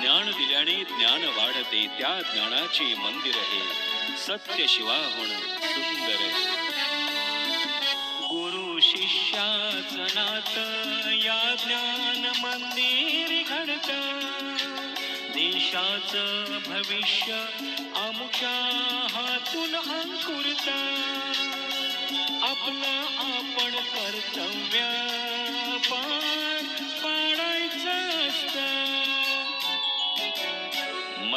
ज्ञान दिल्याने ज्ञान वाढते त्या ज्ञानाचे मंदिर हे सत्य शिवाहून सुंदर गुरु शिष्याच नात या ज्ञान मंदिर घडत. देशाच भविष्य अमुख्या हातून अंकुरत. आपलं आपण कर्तव्य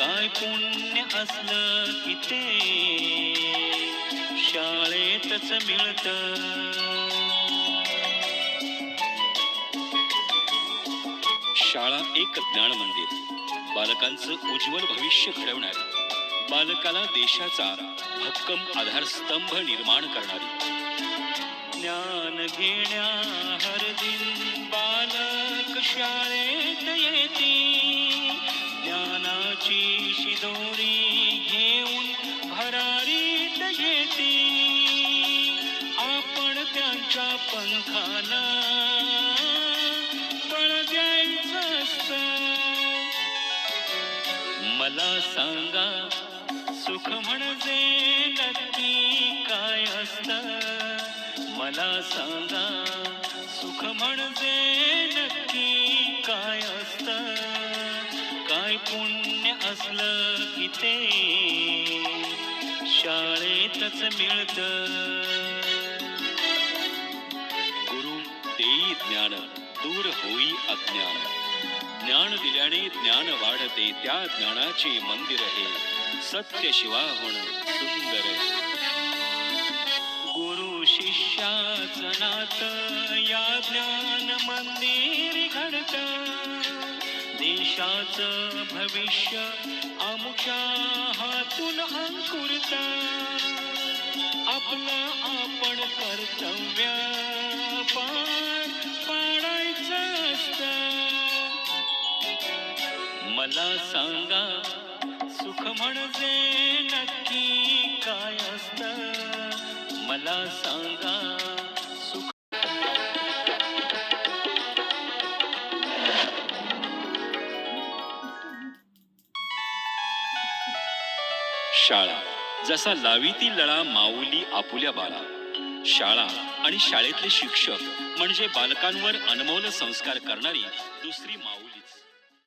काय पुण्य असलं की ते? शाळेतच मिळत. शाळा एक ज्ञान मंदिर. बालकांचं उज्ज्वल भविष्य घडवणारी. बालकाला देशाचा भक्कम आधारस्तंभ निर्माण करणारी. ज्ञान घेण्या हर दिन बालक शाळेत येते. ज्ञानाची शिदोरी घेऊन भरारीत घेते. आपण त्यांच्या पंखाला बळ द्यायचं असतं. मला सांगा सुख म्हणजे नक्की काय असत? मला सांगा सुख म्हणजे नक्की काय पुण्य असलं की ते शाळेतच मिळत. गुरु देई ज्ञान दूर होई अज्ञान. ज्ञान दिल्याने ज्ञान वाढते त्या ज्ञानाचे मंदिर हे सत्य शिवाहून सुंदर गुरु शिष्याच नात या ज्ञान मंदिर घडत. देशाचं भविष्य आमच्या हातून अंकुरता. आपला आपण कर्तव्य पार पाडायचं असतं. मला सांगा सुख म्हणजे नक्की काय असत? मला सांगा शाळा. जसा लावीती लळा माऊली आपुल्या बाळा. शाळा आणि शाळेतले शिक्षक म्हणजे बालकांवर अनमोल संस्कार करणारी दुसरी माऊली